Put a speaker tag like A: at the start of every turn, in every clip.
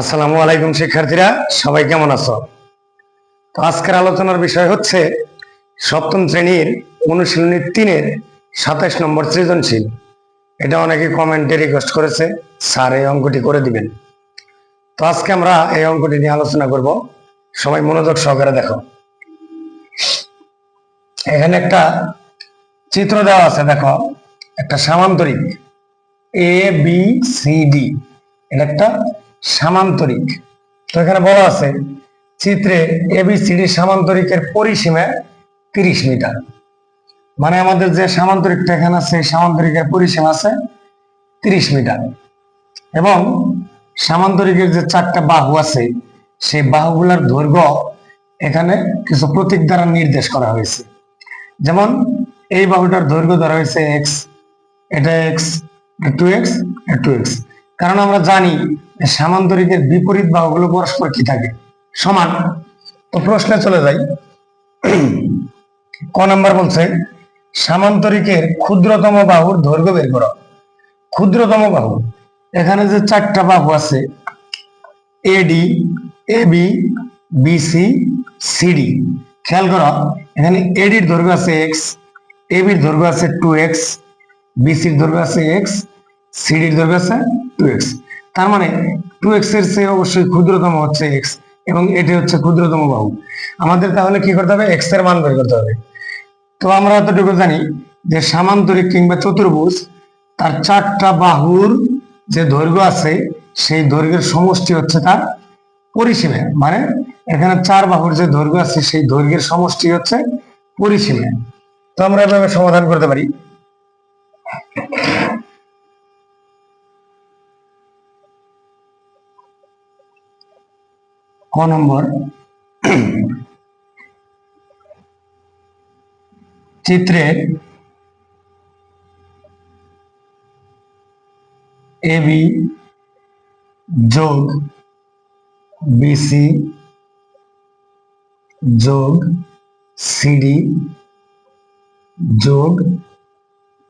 A: আসসালামু আলাইকুম শিক্ষার্থীরা, সবাই কেমন আছো? তো আজকের আলোচনার বিষয় হচ্ছে সপ্তম শ্রেণির অনুশীলনী তিনের সাতাশ নম্বর সৃজনশীল। এটা অনেকে কমেন্টে রিকোয়েস্ট করেছে, স্যার এই অঙ্কটি করে দিবেন। তো আজকে আমরা এই অঙ্কটি নিয়ে আলোচনা করব। সবাই মনোযোগ সহকারে দেখো। এখানে একটা চিত্র দেওয়া আছে, দেখো। একটা সামান্তরিক এ বি সি ডি এটা একটা সামান্তরিক। তো এখানে বলা আছে, চিত্রে এবিসিডি সামান্তরিকের পরিসীমা তিরিশ মিটার। মানে আমাদের যে সামান্তরিকটা এখানে আছে সামান্তরিকের পরিসীমা আছে তিরিশ মিটার। এবং সামান্তরিকের যে চারটা বাহু আছে, সেই বাহুগুলোর দৈর্ঘ্য এখানে কিছু প্রতীক দ্বারা নির্দেশ করা হয়েছে। যেমন, এই বাহুটার দৈর্ঘ্য ধরা হয়েছে এক্স এটা X two X two X কারণ আমরা জানি সামান্তরিকের বিপরীত বাহুগুলো পরস্পর কি থাকে? সমান। তো প্রশ্নে চলে যাই। ক নাম্বার বলছে, সামান্তরিকের ক্ষুদ্রতম বাহুর দৈর্ঘ্য বের করো। ক্ষুদ্রতম বাহু। এখানে যে চারটা বাহু আছে এডি এবি বিসি সিডি খেয়াল করো, এখানে এডির দৈর্ঘ্য আছে এক্স এবির দৈর্ঘ্য আছে টু এক্স বিসির দৈর্ঘ্য আছে এক্স সিডির দৈর্ঘ্য আছে টু এক্স তার মানে টু এক্সের চেয়ে অবশ্যই ক্ষুদ্রতম হচ্ছে এক্স এবং এটি হচ্ছে ক্ষুদ্রতম বাহু। আমাদের তাহলে কি করতে হবে? এক্সের মান বের করতে হবে। তো আমরা এতটুকু জানি যে সামান্তরিক কিংবা চতুর্ভুজ, তার চারটা বাহুর যে দৈর্ঘ্য আছে, সেই দৈর্ঘ্যের সমষ্টি হচ্ছে তার পরিসীমে। মানে এখানে চার বাহুর যে দৈর্ঘ্য আছে, সেই দৈর্ঘ্যের সমষ্টি হচ্ছে পরিসীমে। তো আমরা এভাবে সমাধান করতে পারি। ক নম্বর? চিত্রে এবি যোগ বিসি যোগ সিডি যোগ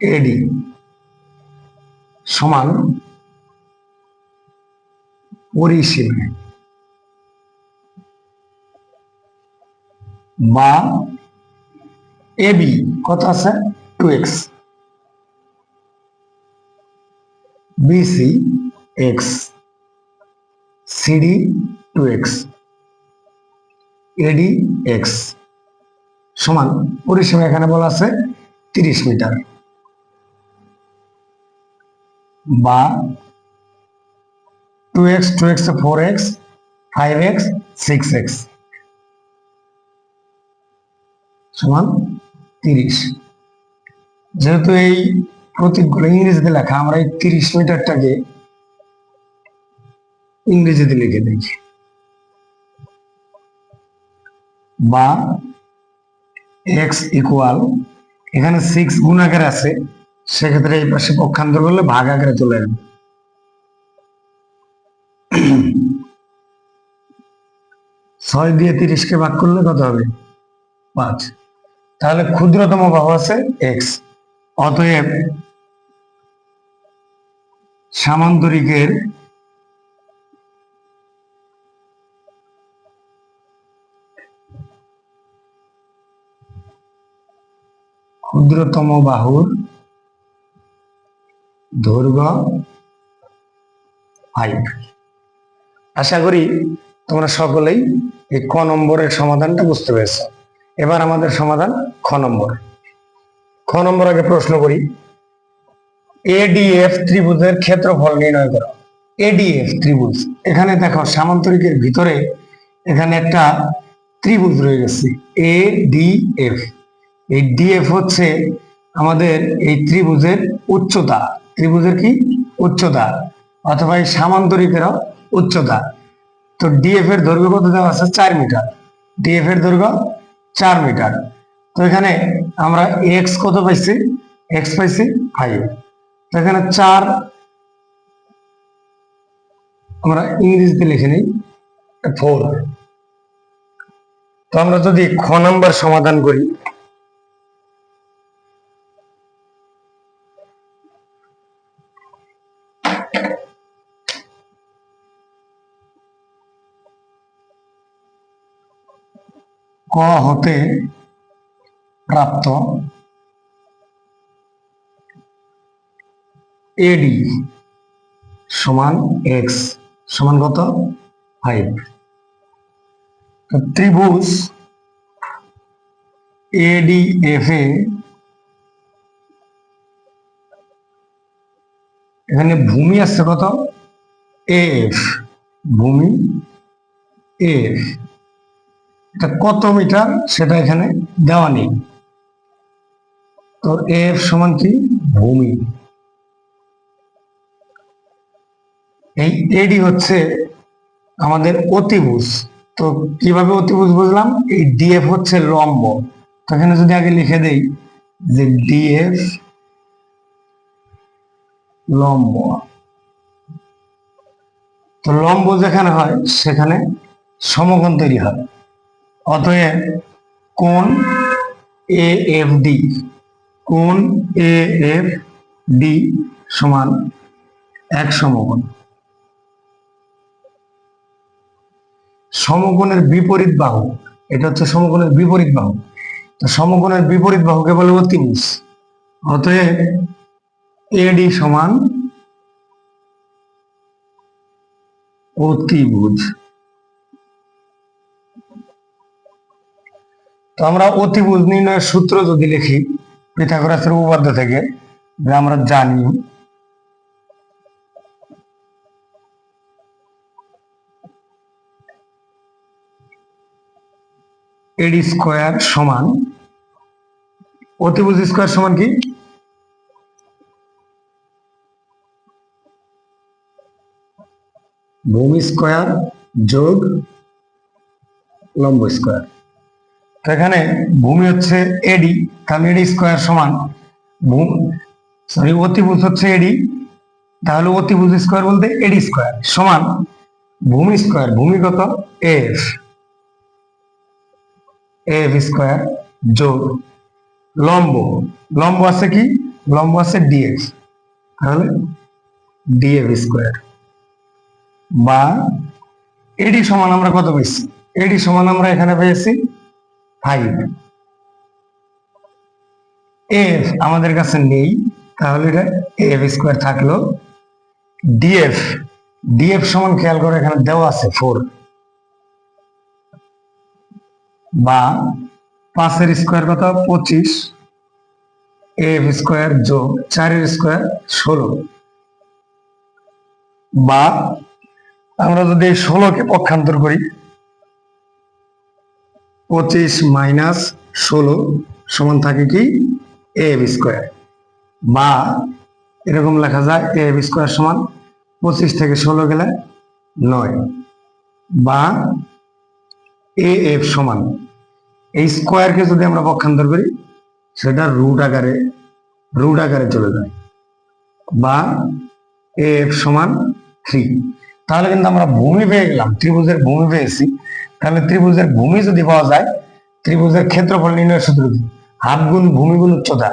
A: এডি সমান পরিসীমা। বা এবি কত আছে? Two X. BC X. CD two X. AD X. সমান, পরিসীমা এখানে বলা আছে তিরিশ মিটার। বা, two X two X, four X, five X, six X. সমান তিরিশ। যেহেতু এই প্রতীকগুলো ইংরেজিতে লেখা, আমরা এই তিরিশ মিটারটাকে ইংরেজিতে লিখে দেখি বা এক্স ইকুয়াল এখানে সিক্স গুণ আকারে আছে, সেক্ষেত্রে এই পাশে পক্ষান্তর করলে ভাগ আকারে চলে আসবে। ছয় দিয়ে তিরিশকে ভাগ করলে কত হবে? পাঁচ। তাহলে ক্ষুদ্রতম বাহু আছে এক্স অতএব সামান্তরিকের ক্ষুদ্রতম বাহুর দৈর্ঘ্য ফাইভ আশা করি তোমরা সকলেই এই ক নম্বরের সমাধানটা বুঝতে পেরেছ। এবার আমাদের সমাধান খ নম্বর। খ নম্বর আগে প্রশ্ন করি। এডিএফ ত্রিভুজের ক্ষেত্রফল নির্ণয় করো। এডিএফ ত্রিভুজ। এখানে দেখো সামান্তরিকের ভিতরে এখানে একটা ত্রিভুজ রয়ে গেছে এ ডি এফ এই ডিএফ হচ্ছে আমাদের এই ত্রিভুজের উচ্চতা। ত্রিভুজের কি? উচ্চতা। অথবা এই সামান্তরিকেরও উচ্চতা। তো ডিএফ এর দৈর্ঘ্য কত দেওয়া আছে? চার মিটার। ডিএফ এর দৈর্ঘ্য চার মিটার। তো এখানে আমরা এক্স কত পাইছি? এক্স পাইছি ফাইভ তো এখানে চার আমরা ইংরেজিতে লিখে নিই ফোর তো আমরা যদি খ নাম্বার সমাধান করি ক হতে প্রাপ্ত এডি সমান এক্স, সমান কত? ফাইভ। ত্রিভুজ এডিএফ এ এখানে ভূমি আসছে কত? এফ, ভূমি এফ। এটা কত মিটার সেটা এখানে দেওয়া নেই। তো এফ সমান কি? ভূমি। এই এডি হচ্ছে আমাদের অতিভুজ। তো কীভাবে অতিভুজ বুঝলাম? এই ডিএফ হচ্ছে লম্ব। তো এখানে যদি আগে লিখে দেই যে ডিএফ লম্ব। তো লম্ব যেখানে হয়, সেখানে সমকোণ তৈরি হয়। অতএব কোন এ এফ ডি কোন এ এফ ডি সমান এক সমকোণ। সমকোণের বিপরীত বাহু, এটা হচ্ছে সমকোণের বিপরীত বাহু। তো সমকোণের বিপরীত বাহুকে বলে অতিভুজ। অতএব এডি সমান অতিভুজ। তো আমরা অতিভুজ নির্ণয়ের সূত্র যদি লিখি, পিথাগোরাসের উপপাদ্য থেকে আমরা জানি। এডি স্কোয়ার সমান অতিভুজ স্কোয়ার সমান কি? ভূমি স্কোয়ার যোগ লম্ব স্কোয়ার। এখানে ভূমি হচ্ছে এডি তাহলে এডি স্কোয়ার সমান সরি অতিভুজ হচ্ছে এডি তাহলে অতিভুজ স্কোয়ার বলতে এডি স্কোয়ার সমান ভূমি স্কোয়ার ভূমিগত এফ এফ স্কোয়ার যোগ লম্ব লম্ব আছে কি? লম্ব আছে ডিএফ তাহলে ডিএফ স্কোয়ার বা এডি সমান আমরা কত পেয়েছি? এডি সমান আমরা এখানে পেয়েছি ফাইভ এফ আমাদের কাছে নেই, তাহলে এটা এফ স্কোয়ার থাকল। ডিএফ ডিএফ সমান খেয়াল করে, এখানে দেওয়া আছে ফোর বা পাঁচের স্কোয়ার কত? পঁচিশ। এফ স্কোয়ার যোগ চারের স্কোয়ার ষোলো। বা আমরা যদি ষোলোকে পক্ষান্তর করি পঁচিশ মাইনাস ষোলো সমান থাকে কি? এফ স্কোয়ার বা এরকম লেখা যায় এফ স্কোয়ার সমান পঁচিশ থেকে ষোলো গেলে নয়। বা এ এফ সমান। এই স্কোয়ারকে যদি আমরা পক্ষান্তর করি, সেটা রুট আকারে রুট আকারে চলে যায়। বা এ এফ সমান থ্রি তাহলে কিন্তু আমরা ভূমি পেয়ে গেলাম, ত্রিভুজের ভূমি পেয়েছি। তাহলে ত্রিভুজের ভূমি যদি পাওয়া যায়, ত্রিভুজের ক্ষেত্রফল নির্ণয়ের সূত্র কি? হাফ গুণ ভূমি গুণ উচ্চতা।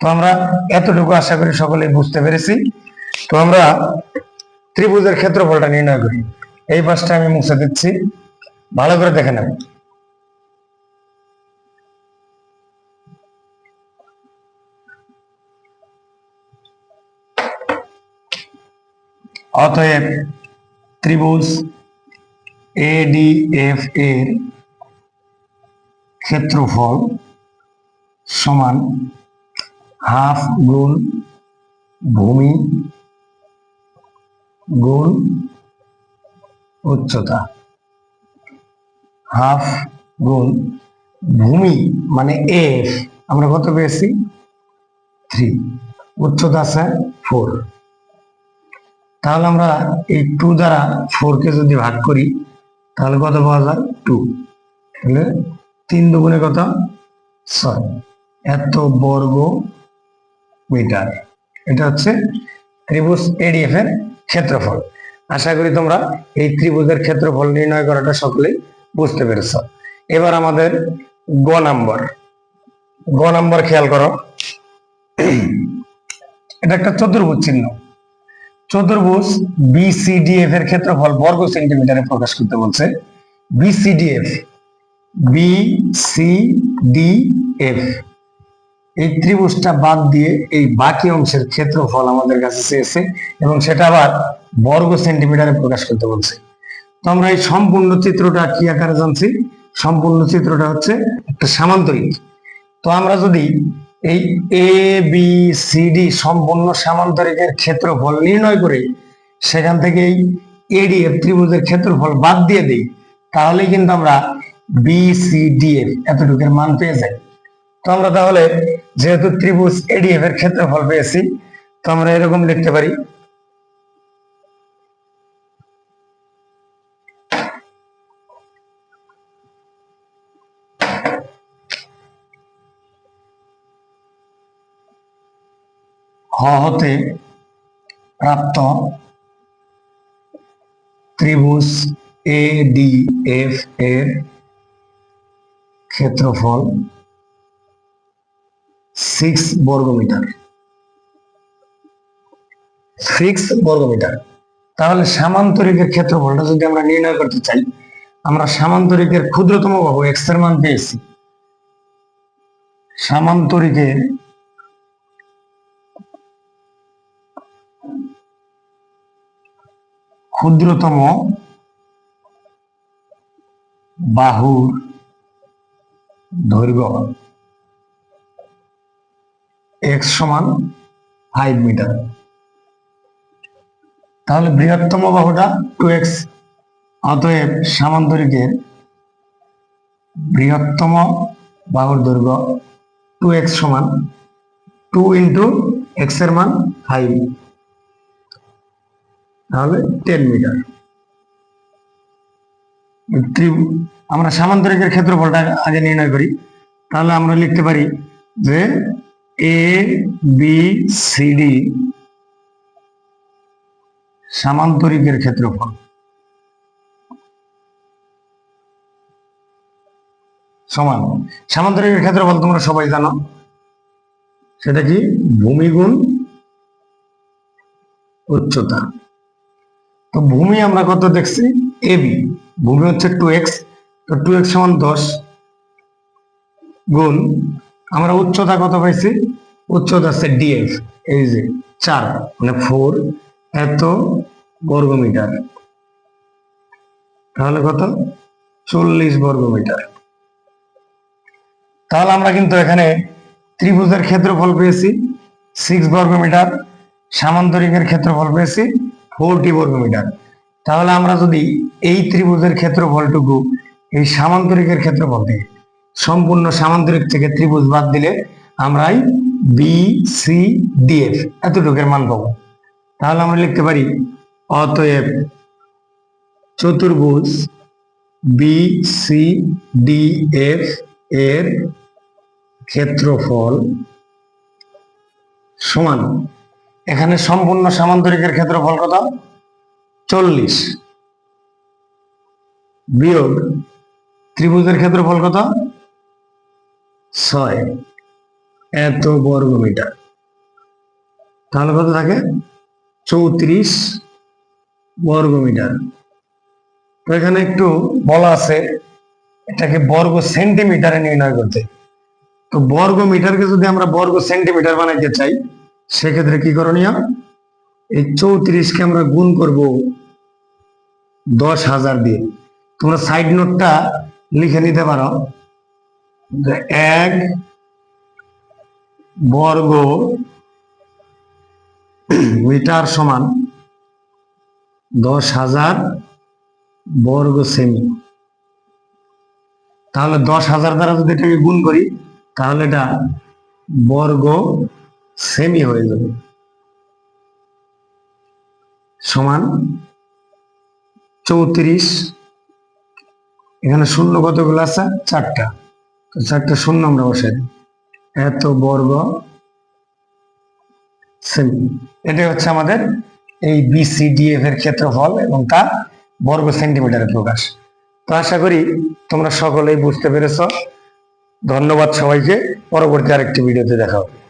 A: তো আমরা এতটুকু আশা করি সকলে বুঝতে পেরেছি। তো আমরা ত্রিভুজের ক্ষেত্রফলটা নির্ণয় করি। এই পাশটা আমি মুছে দিচ্ছি। ভালো করে দেখে নেব। অতএব ত্রিভুজ এডিএফ এর ক্ষেত্রফল সমান হাফ গুণ ভূমি গুণ উচ্চতা। হাফ গুণ ভূমি মানে এফ আমরা কত পেয়েছি? থ্রি। উচ্চতা আছে ফোর। তাহলে আমরা এই টু দ্বারা ফোর কে যদি ভাগ করি তাহলে কত পাওয়া যায়? টু তাহলে তিন দুগুণে কত? ছয়। এত বর্গ মিটার। এটা হচ্ছে ত্রিভুজ এডিএফ এর ক্ষেত্রফল। আশা করি তোমরা এই ত্রিভুজের ক্ষেত্রফল নির্ণয় করাটা সকলেই বুঝতে পেরেছ। এবার আমাদের গ নাম্বার। গ নাম্বার খেয়াল করো। এটা একটা চতুর্ভুজ চিহ্ন। চতুর্ভুজ বিসিডিএফ এর ক্ষেত্রফল বর্গ সেন্টিমিটারে প্রকাশ করতে বলছে। BCDF B C D F এই ত্রিভুজটা বাদ দিয়ে এই বাকি অংশের ক্ষেত্রফল আমাদের কাছে চেয়েছে এবং সেটা আবার বর্গ সেন্টিমিটারে প্রকাশ করতে বলছে। তো আমরা এই সম্পূর্ণ চিত্রটা কি আকারে জানছি? সম্পূর্ণ চিত্রটা হচ্ছে একটা সামান্তরিক। তো আমরা যদি এই এ বি সি ডি সম্পূর্ণ সামান্তরিকের ক্ষেত্রফল নির্ণয় করে সেখান থেকে এডিএফ ত্রিভুজের ক্ষেত্রফল বাদ দিয়ে দিই তাহলে কিন্তু আমরা বি সি ডি এর এতটুকের মান পেয়ে যাই। তো আমরা তাহলে যেহেতু ত্রিভুজ এডিএফ এর ক্ষেত্রফল পেয়েছি, তো আমরা এরকম লিখতে পারি হতে প্রাপ্ত ত্রিভুজ এ ডি এফ এর ক্ষেত্রফল সিক্স বর্গমিটার। সিক্স বর্গমিটার। তাহলে সামান্তরিকের ক্ষেত্রফলটা যদি আমরা নির্ণয় করতে চাই, আমরা সামান্তরিকের ক্ষুদ্রতম বাহু এক্সের মান পেয়েছি। সামান্তরিকের ক্ষুদ্রতম বাহুর দৈর্ঘ্য এক্স সমান ফাইভ মিটার তাহলে বৃহত্তম বাহুটা টু এক্স অতএব সামান্তরিকের বৃহত্তম বাহুর দৈর্ঘ্য টু এক্স সমান টু ইন্টু এক্সের মান ফাইভ টেন মিটার আমরা সামান্তরিকের ক্ষেত্রফলটা আগে নির্ণয় করি। তাহলে আমরা লিখতে পারি যে এ বি সি ডি সামান্তরিকের ক্ষেত্রফল। সমান। সামান্তরিকের ক্ষেত্রফল তোমরা সবাই জানো। সেটা কি? ভূমিগুণ উচ্চতা। তো ভূমি আমরা কত দেখছি? A B. ভূমি হচ্ছে টু এক্স তো টু এক্স সমান দশ গুণ, আমরা উচ্চতা কত পাইছি? উচ্চতা আছে ডিএফ এই যে চার মানে ফোর এত বর্গ মিটার তাহলে কত? চল্লিশ বর্গ মিটার তাহলে আমরা কিন্তু এখানে ত্রিভুজের ক্ষেত্রফল পেয়েছি সিক্স বর্গ মিটার সামান্তরিকের ক্ষেত্রফল পেয়েছি ফোরটি বর্গ মিটার তাহলে আমরা যদি এই ত্রিভুজের ক্ষেত্রফলটুকু, এই সামান্তরিকের ক্ষেত্রফল থেকে, সম্পূর্ণ সামান্তরিক থেকে ত্রিভুজ বাদ দিলে আমরাই বি সি ডি এফ এতটুকুর মান পাবো। তাহলে আমরা লিখতে পারি, অতএব চতুর্ভুজ বি সি ডি এফ এর ক্ষেত্রফল সমান এখানে সম্পূর্ণ সামান্তরিকের ক্ষেত্রফল কত? চল্লিশ। বিয়োগ ত্রিভুজের ক্ষেত্রফল কত? ছয়। এত বর্গ মিটার তাহলে কত থাকে? চৌত্রিশ বর্গ মিটার তো এখানে একটু বলা আছে, এটাকে বর্গ সেন্টিমিটারে নির্ণয় করতে। তো বর্গ মিটারকে যদি আমরা বর্গ সেন্টিমিটার বানাইতে চাই সেক্ষেত্রে কি করণীয়? এই চৌত্রিশকে আমরা গুণ করব দশ হাজার দিয়ে। তোমরা সাইড নোটটা লিখে নিতে পারো। এক বর্গ মিটার সমান দশ হাজার বর্গ সেমি। তাহলে দশ হাজার দ্বারা যদি এটাকে গুণ করি, তাহলে এটা বর্গ সেমি হয়ে যাবে। সমান চৌত্রিশ। এখানে শূন্য কতগুলো আছে? চারটা। চারটা শূন্য আমরা বসাই এত বর্গ সেমি। এটাই হচ্ছে আমাদের এই বিসিডিএফ এর ক্ষেত্রফল এবং তা বর্গ সেন্টিমিটারে প্রকাশ। তো আশা করি তোমরা সকলেই বুঝতে পেরেছ। ধন্যবাদ সবাইকে। পরবর্তী আরেকটি ভিডিওতে দেখা হবে।